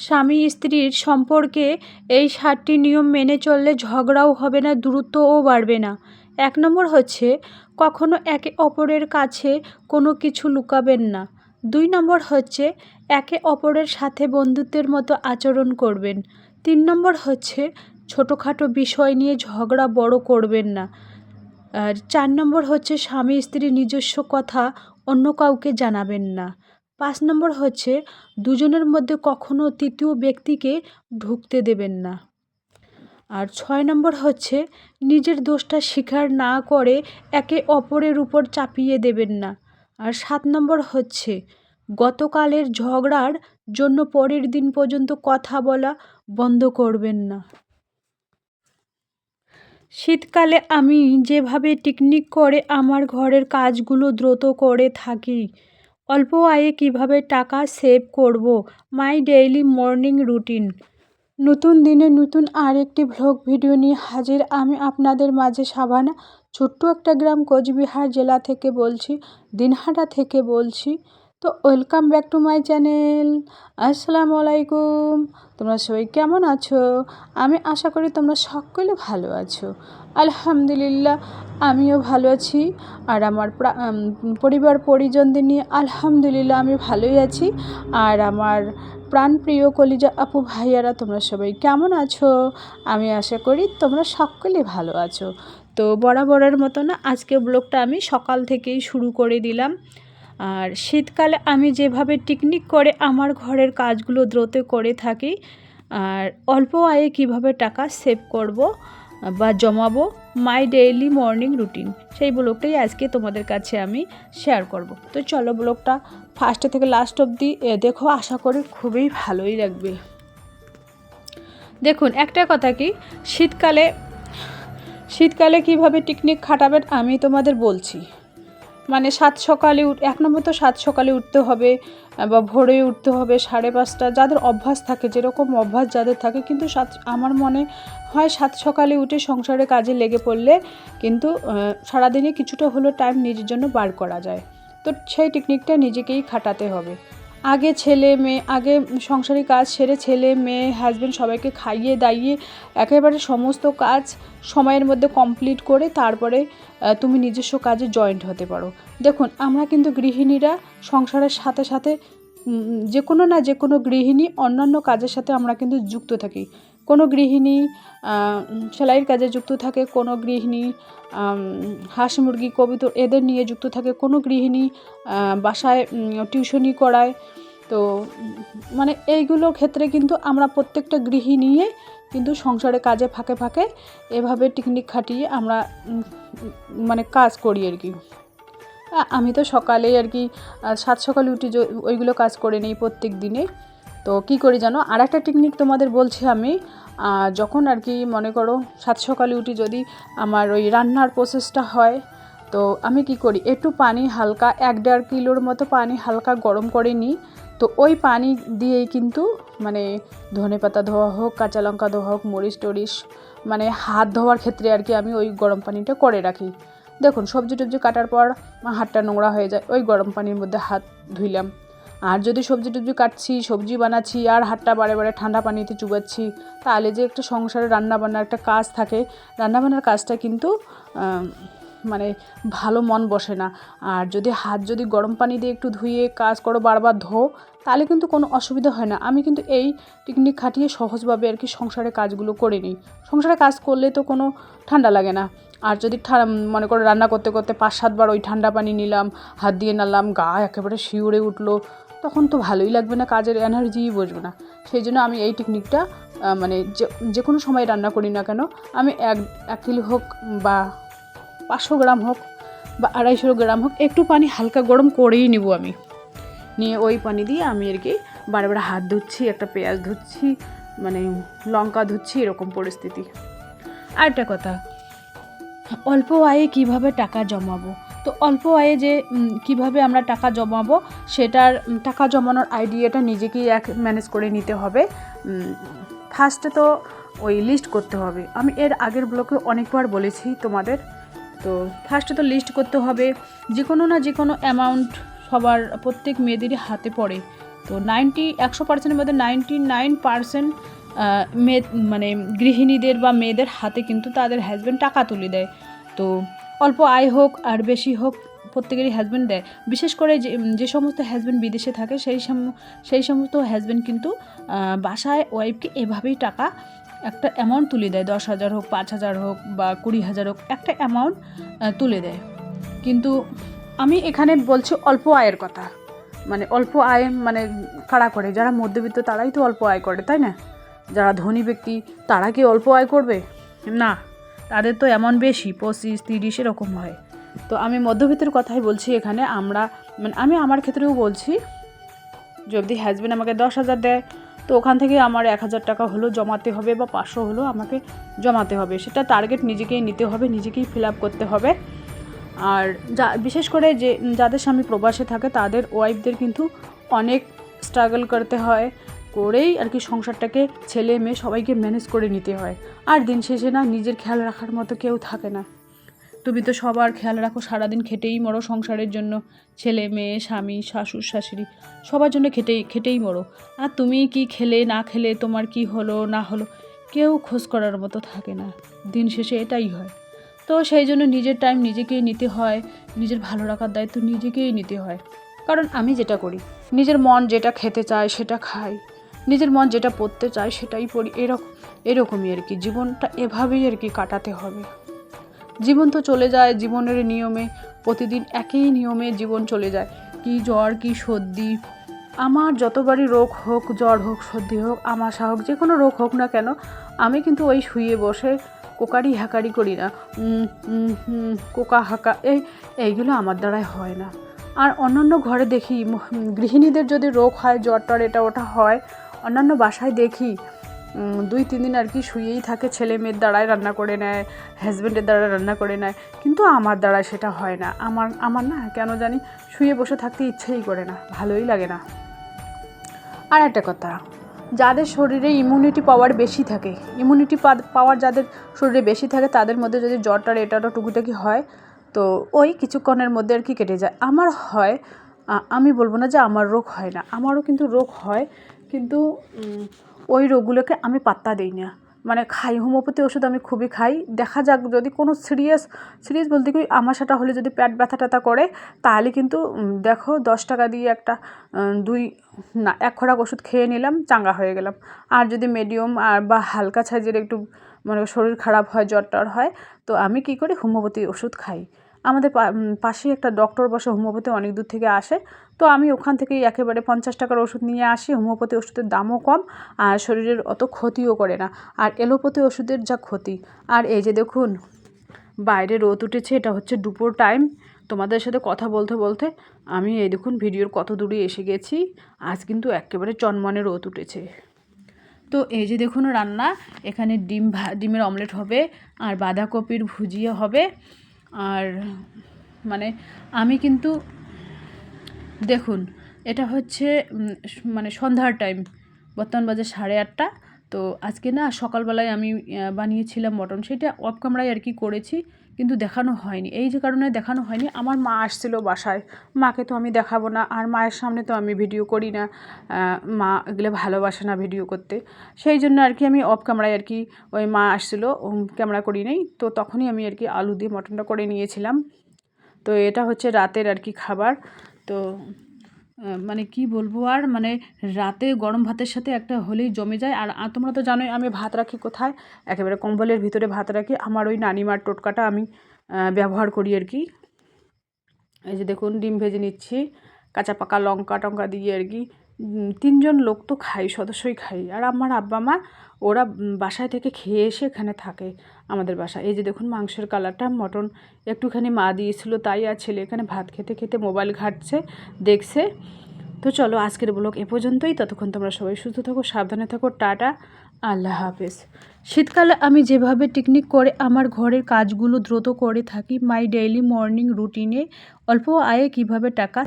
স্বামী স্ত্রীর সম্পর্কে এই সাতটি নিয়ম মেনে চললে ঝগড়াও হবে না, দূরত্বও বাড়বে না। এক নম্বর হচ্ছে, কখনো একে অপরের কাছে কোনো কিছু লুকাবেন না। দুই নম্বর হচ্ছে, একে অপরের সাথে বন্ধুত্বের মতো আচরণ করবেন। তিন নম্বর হচ্ছে, ছোটোখাটো বিষয় নিয়ে ঝগড়া বড় করবেন না। আর চার নম্বর হচ্ছে, স্বামী স্ত্রীর নিজস্ব কথা অন্য কাউকে জানাবেন না। পাঁচ নম্বর হচ্ছে, দুজনের মধ্যে কখনো তৃতীয় ব্যক্তিকে ঢুকতে দেবেন না। আর ছয় নম্বর হচ্ছে, নিজের দোষটা স্বীকার না করে একে অপরের উপর চাপিয়ে দেবেন না। আর সাত নম্বর হচ্ছে, গতকালের ঝগড়ার জন্য পরের দিন পর্যন্ত কথা বলা বন্ধ করবেন না। শীতকালে আমি যেভাবে টিকনিক করে আমার ঘরের কাজগুলো দ্রুত করে থাকি অল্প আয়ে কীভাবে টাকা সেভ করব? My daily morning routine. নতুন দিনে নতুন আরেকটি ভ্লগ ভিডিও নিয়ে হাজির। আমি আপনাদের মাঝে সাবানা, ছোট্ট একটা গ্রাম কোচবিহার জেলা থেকে বলছি, দিনহাটা থেকে বলছি। তো welcome back to my channel. আসসালামু আলাইকুম। তোমরা সবাই কেমন আছো? আমি আশা করি তোমরা সকলে ভালো আছো। আলহামদুলিল্লাহ, আমিও ভালো আছি। আর আমার পরিবার পরিজনদের নিয়ে আলহামদুলিল্লাহ আমি ভালোই আছি। আর আমার প্রাণপ্রিয় কলিজা আপু ভাইয়ারা, তোমরা সবাই কেমন আছো? আমি আশা করি তোমরা সকলে ভালো আছো। তো বরাবরের মতো না আজকে ব্লগটা আমি সকাল থেকেই শুরু করে দিলাম। আর শীতকালে আমি যেভাবে টিকনিক করে আমার ঘরের কাজগুলো দ্রুত করে থাকি, আর অল্প আয়ে কীভাবে টাকা সেভ করব বা জমাবো মাই ডেইলি মর্নিং রুটিন সেই ব্লগটাই আজকে তোমাদের কাছে আমি শেয়ার করব। তো চলো ব্লগটা ফার্স্টে থেকে লাস্ট অবধি দেখো, আশা করি খুবই ভালোই লাগবে। দেখুন, একটা কথা কি, শীতকালে শীতকালে কীভাবে টিকনিক খাটাবেন আমি তোমাদের বলছি। মানে সাত সকালে এক নম্বর তো সাত সকালে উঠতে হবে বা ভোরে উঠতে হবে সাড়ে পাঁচটা, যাদের অভ্যাস থাকে, যেরকম অভ্যাস যাদের থাকে, কিন্তু সাত, আমার মনে হয় সাত সকালে উঠে সংসারে কাজে লেগে পড়লে কিন্তু সারাদিনে কিছুটা হলেও টাইম নিজের জন্য বার করা যায়। তো সেই টেকনিকটা নিজেকেই খাটাতে হবে। আগে ছেলে মেয়ে, আগে সংসারিক কাজ সেরে ছেলে মেয়ে হাজব্যান্ড সবাইকে খাইয়ে দাইয়ে একেবারে সমস্ত কাজ সময়ের মধ্যে কমপ্লিট করে তারপরে তুমি নিজস্ব কাজে জয়েন্ট হতে পারো। দেখুন, আমরা কিন্তু গৃহিণীরা সংসারের সাথে সাথে যে কোনো না যে কোনো গৃহিণী অন্যান্য কাজের সাথে আমরা কিন্তু যুক্ত থাকি। কোনো গৃহিণী সেলাইয়ের কাজে যুক্ত থাকে, কোনো গৃহিণী হাঁস মুরগি, কবিতর এদের নিয়ে যুক্ত থাকে, কোনো গৃহিণী বাসায় টিউশনি করায়। তো মানে এইগুলো ক্ষেত্রে কিন্তু আমরা প্রত্যেকটা গৃহিণীয়ে কিন্তু সংসারে কাজে ফাঁকে ফাঁকে এভাবে টিকনিক খাটিয়ে আমরা মানে কাজ করি আর কি। আমি তো সকালেই আর কি সাত সকালে উঠে ওইগুলো কাজ করে নিই প্রত্যেক দিনে। তো কি করি জানো? আর একটা টেকনিক তোমাদের বলছি আমি যখন আর কি মনে করো সাত সকালে উঠি যদি আমার ওই রান্নার প্রসেসটা হয়, তো আমি কি করি? একটু পানি হালকা, এক দেড় কিলোর মতো পানি হালকা গরম করে নিই। তো ওই পানি দিয়েই কিন্তু মানে ধনে পাতা ধোয়া হোক, কাঁচা লঙ্কা ধোয়া হোক, মরিচ টরিচ মানে হাত ধোয়ার ক্ষেত্রে আর কি আমি ওই গরম পানিটা করে রাখি। দেখুন সবজি টবজি কাটার পর হাতটা নোংরা হয়ে যায়, ওই গরম পানির মধ্যে হাত ধুইলাম। আর যদি সবজি টবজি কাটছি, সবজি বানাচ্ছি আর হাতটা বারে বারে ঠান্ডা পানিতে চুবাচ্ছি, তাহলে যে একটা সংসারে রান্না বান্নার একটা কাজ থাকে, রান্না বান্নার কাজটা কিন্তু মানে ভালো মন বসে না। আর যদি হাত যদি গরম পানি দিয়ে একটু ধুয়ে কাজ করো, বারবার ধো, তাহলে কিন্তু কোনো অসুবিধা হয় না। আমি কিন্তু এই টেকনিক খাটিয়ে সহজভাবে আর কি সংসারে কাজগুলো করে নিই। সংসারে কাজ করলে তো কোনো ঠান্ডা লাগে না। আর যদি মনে করো রান্না করতে করতে পাঁচ সাতবার ওই ঠান্ডা পানি নিলাম, হাত দিয়ে নাড়লাম, গা একেবারে শিউরে উঠল তখন তো ভালোই লাগবে না, কাজের এনার্জিই বসবে না। সেই জন্য আমি এই টেকনিকটা মানে যে যে কোনো সময় রান্না করি না কেন, আমি এক এক কিলো হোক বা পাঁচশো গ্রাম হোক বা আড়াইশো গ্রাম হোক, একটু পানি হালকা গরম করেই নেব আমি। নিয়ে ওই পানি দিয়ে আমি আর কি বারে বারে হাত ধুচ্ছি, একটা পেঁয়াজ ধুচ্ছি মানে লঙ্কা ধুচ্ছি, এরকম পরিস্থিতি। আরেকটা কথা, অল্প আয়ে কীভাবে টাকা জমাবো? তো অল্প আয়ে যে কীভাবে আমরা টাকা জমাবো, সেটার টাকা জমানোর আইডিয়াটা নিজেকেই এক ম্যানেজ করে নিতে হবে। ফার্স্টে তো ওই লিস্ট করতে হবে। আমি এর আগের ব্লকে অনেকবার বলেছি তোমাদের। তো ফার্স্টে তো লিস্ট করতে হবে। যে কোনো না যে কোনো অ্যামাউন্ট সবার, প্রত্যেক মেয়েদেরই হাতে পড়ে। তো নাইনটি একশো পার্সেন্টের মধ্যে নাইনটি নাইন পার্সেন্ট মেয়ে মানে গৃহিণীদের বা মেয়েদের হাতে কিন্তু তাদের হাজব্যান্ড টাকা তুলে দেয়। তো অল্প আয় হোক আর বেশি হোক প্রত্যেকেরই হাজব্যান্ড দেয়। বিশেষ করে যে সমস্ত হাজব্যান্ড বিদেশে থাকে, সেই সেই সমস্ত হাজব্যান্ড কিন্তু বাসায় ওয়াইফকে এভাবেই টাকা একটা অ্যামাউন্ট তুলে দেয়। দশ হাজার হোক, পাঁচ হাজার হোক বা কুড়ি হাজার হোক, একটা অ্যামাউন্ট তুলে দেয়। কিন্তু আমি এখানে বলছি অল্প আয়ের কথা। মানে অল্প আয় মানে কারা করে? যারা মধ্যবিত্ত তারাই তো অল্প আয় করে, তাই না? যারা ধনী ব্যক্তি তারা কি অল্প আয় করবে? না। তাদের তো এমন বেশি, পঁচিশ, তিরিশ এরকম হয়। তো আমি মধ্যবিত্তের কথাই বলছি এখানে, আমরা মানে আমি আমার ক্ষেত্রেও বলছি, যদি হাজব্যান্ড আমাকে দশ হাজার দেয়, তো ওখান থেকে আমার এক হাজার টাকা হলো জমাতে হবে বা পাঁচশো হলো আমাকে জমাতে হবে। সেটা টার্গেট নিজেকেই নিতে হবে, নিজেকেই ফিল আপ করতে হবে। আর যা, বিশেষ করে যে, যাদের স্বামী প্রবাসে থাকে, তাদের ওয়াইফদের কিন্তু অনেক স্ট্রাগল করতে হয়। করেই আর কি সংসারটাকে ছেলে মেয়ে সবাইকে ম্যানেজ করে নিতে হয়। আর দিন শেষে না নিজের খেয়াল রাখার মতো কেউ থাকে না। তুমি তো সবার খেয়াল রাখো সারাদিন খেটেই মরো সংসারের জন্য। ছেলে মেয়ে, স্বামী, শাশুড়, শাশুড়ি সবার জন্য খেটেই খেটেই মরো। আর তুমি কি খেলে, না খেলে, তোমার কি হলো, না হলো, কেউ খোঁজ করার মতো থাকে না। দিন শেষে এটাই হয়। তো সেই জন্য নিজের টাইম নিজেকেই নিতে হয়, নিজের ভালো রাখার দায়িত্ব নিজেকেই নিতে হয়। কারণ আমি যেটা করি, নিজের মন যেটা খেতে চায় সেটা খাই। নিজের মন যেটা পড়তে চায় সেটাই পড়ি এরকম এরকমই আর কি। জীবনটা এভাবেই আর কি কাটাতে হবে। জীবন তো চলে যায় জীবনের নিয়মে, প্রতিদিন একই নিয়মে জীবন চলে যায়। কি জ্বর, কি সর্দি, আমার যতবারই রোগ হোক, জ্বর হোক, সর্দি হোক, আমাশা হোক, যে কোনো রোগ হোক না কেন, আমি কিন্তু ওই শুয়ে বসে কোকারি হাঁকারি করি না। কোকা হাঁকা, এই, এইগুলো আমার দ্বারাই হয় না। আর অন্যান্য ঘরে দেখি গৃহিণীদের যদি রোগ হয়, জ্বর টর, এটা ওটা হয় অন্যান্য বাসায় দেখি দুই, তিন দিন আর কি শুয়েই থাকে, ছেলে মেয়ের দ্বারাই রান্না করে নেয় হাজব্যান্ডের দ্বারা রান্না করে নেয়, কিন্তু আমার দ্বারা সেটা হয় না। আমার আমার না কেন জানি শুয়ে বসে থাকতে ইচ্ছেই করে না, ভালোই লাগে না। আর একটা কথা, যাদের শরীরে ইমিউনিটি পাওয়ার বেশি থাকে ইমিউনিটি পাওয়ার যাদের শরীরে বেশি থাকে, তাদের মধ্যে যদি জ্বরটার এটাটা টুকুটাকি হয়, তো ওই কিছুক্ষণের মধ্যে আর কি কেটে যায়। আমার হয় আমি বলব না যে আমার রোগ হয় না, আমারও কিন্তু রোগ হয় কিন্তু ওই রোগগুলোকে আমি পাত্তা দিই না। মানে খাই, হোমিওপ্যাথি ওষুধ আমি খুবই খাই। দেখা যাক যদি কোনো সিরিয়াস সিরিয়াস বলতে কি, আমার সেটা হলে যদি পেট ব্যথা ট্যাথা করে, তাহলে কিন্তু দেখো দশ টাকা দিয়ে একটা দুই, না, এক খোরাক ওষুধ খেয়ে নিলাম, চাঙ্গা হয়ে গেলাম। আর যদি মিডিয়াম আর, বা হালকা সাইজের একটু মানে শরীর খারাপ হয়, জ্বর টর হয়, তো আমি কী করি, হোমিওপ্যাথি ওষুধ খাই। আমাদের পাশেই একটা ডক্টর বসে হোমিওপ্যাথি অনেক দূর থেকে আসে। তো আমি ওখান থেকেই একেবারে পঞ্চাশ টাকার ওষুধ নিয়ে আসি। হোমিওপ্যাথি ওষুধের দামও কম, আর শরীরের অত ক্ষতিও করে না। আর এলোপ্যাথি ওষুধের যা ক্ষতি, আর এই যে দেখুন, বাইরে রোদ উঠেছে, এটা হচ্ছে দুপুর টাইম তোমাদের সাথে কথা বলতে বলতে আমি এই দেখুন ভিডিওর কত দূরে এসে গেছি, আজ কিন্তু একেবারে চনমনে রোদ উঠেছে। তো এই যে দেখুন রান্না, এখানে ডিম ডিমের অমলেট হবে, আর বাঁধাকপির ভুজিয়া হবে। আর মানে আমি কিন্তু দেখুন, এটা হচ্ছে মানে সন্ধ্যার টাইম বর্তমান বাজে সাড়ে আটটা। তো আজকে না সকালবেলায় আমি বানিয়েছিলাম মটন। সেটা অফ ক্যামেরায় আর কি করেছি, কিন্তু দেখানো হয়নি। এই যে কারণে দেখানো হয়নি, আমার মা আসছিল বাসায়। মাকে তো আমি দেখাবো না, আর মায়ের সামনে তো আমি ভিডিও করি না। মা এগুলো ভালোবাসে না ভিডিও করতে। সেই জন্য আর কি আমি অফ ক্যামেরায় আর কি ওই মা আসছিল ক্যামেরা করি নাই। তো তখনই আমি আর কি আলু দিয়ে মটনটা করে নিয়েছিলাম। তো এটা হচ্ছে রাতের আর কি খাবার। তো মানে কি বলব আর? মানে রাতে গরম ভাতের সাথে একটা হলেই জমে যায়। আর তোমরা তো জানোই আমি ভাত রাখি কোথায়? একেবারে কম্বলের ভিতরে ভাত রাখি। আমার ওই নানিমার টোটকাটা আমি ব্যবহার করি আর কি। এই যে দেখুন, ডিম ভেজে নিচ্ছি, কাঁচা পাকা লঙ্কা টঙ্কা দিয়ে আর কি। তিনজন লোক তো খাই, সদস্যই খাই। আর আমার আব্বা মা, ওরা বাসায় থেকে খেয়ে এসে এখানে থাকে। আমাদের বাসায়। এই যে দেখুন, মাংসের কালারটা, মটন একটুখানি মা দিয়েছিল, তাই আর ছেলে এখানে ভাত খেতে খেতে মোবাইল ঘাঁটছে, দেখছে। তো চলো আজকের ব্লগ এ পর্যন্তই। ততক্ষণ তোমরা সবাই সুস্থ থাকো, সাবধানে থাকো, টাটা, আল্লাহ হাফেজ। শীতকালে আমি যেভাবে টেকনিক করে আমার ঘরের কাজগুলো দ্রুত করে থাকি মাই ডেইলি মর্নিং রুটিনে অল্প আয়ে কীভাবে টাকা